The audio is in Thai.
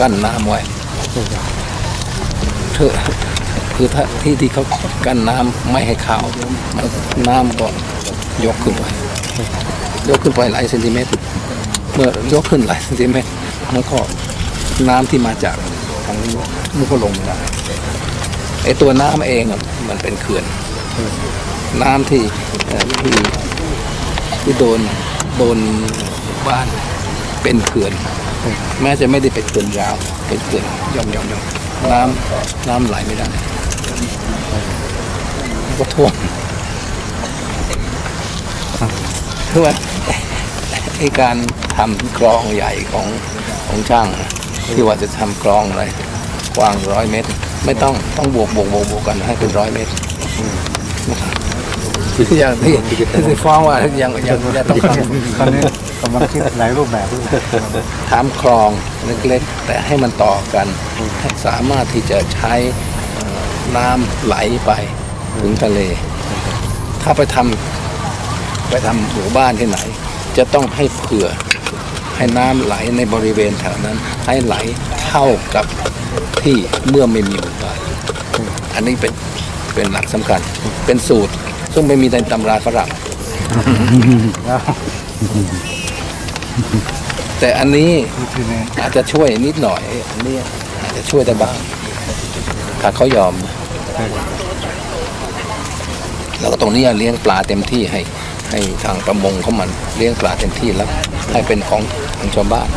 กั้นน้ำไว้เธอคือถ้าที่ที่เขากั้นน้ำไม่ให้เข้ามันน้ำก็ยกขึ้นไป ยกขึ้นไปหลายเซนติเมตร เมื่อยกขึ้นหลายเซนติเมตรมันก็น้ำที่มาจากทางนี้มันก็ลงไม่ได้ไอตัวน้ำเองอะมันเป็นเขื่อน น้ำที่ที่ที่โดนโดนบ้านเป็นเขื่อน แม้จะไม่ได้เป็นเขื่อนยาวเป็นเขื่อนย่อมย่อมย่อมน้ำน้ำไหลไม่ได้ก็ท่วมคือว่าไอการทำคลองใหญ่ของของช่างที่ว่าจะทำคลองอะไรกว้างร้อยเมตร ไม่ต้องต้องบวกบวกบวกบวกกันให้เป็นร้อยเมตรนะครับ อย่างที่ที่ฟ้องว่ายังยังยังต้องทตอนนี้กำลังคิดหลายรูปแบบด้วยำทำคลองเล็กๆ แต่ให้มันต่อกันให้สามารถที่จะใช้เอ่อน้ำไหลไปถึงทะเล ถ้าไปทำไปทำหมู่บ้านที่ไหน จะต้องให้เผื่อให้น้ำไหลในบริเวณแถวนั้น ให้ไหลเท่ากับที่เมื่อไม่มีหมู่บ้านอันนี้เป็นเป็นหลักสำคัญเป็นสูตร ซึ่งไม่มีในตำราฝรั่งแล้วแต่อันนี้ทีนี้อาจจะช่วยนิดหน่อยอันนี้อาจจะช่วยได้บ้างถ้าเขายอมแล้วก็ตรงนี้เลี้ยงปลาเต็มที่ให้ให้ทางประมงเขามันเลี้ยงปลาเต็มที่แล้ว ให้เป็นของของชาวบ้าน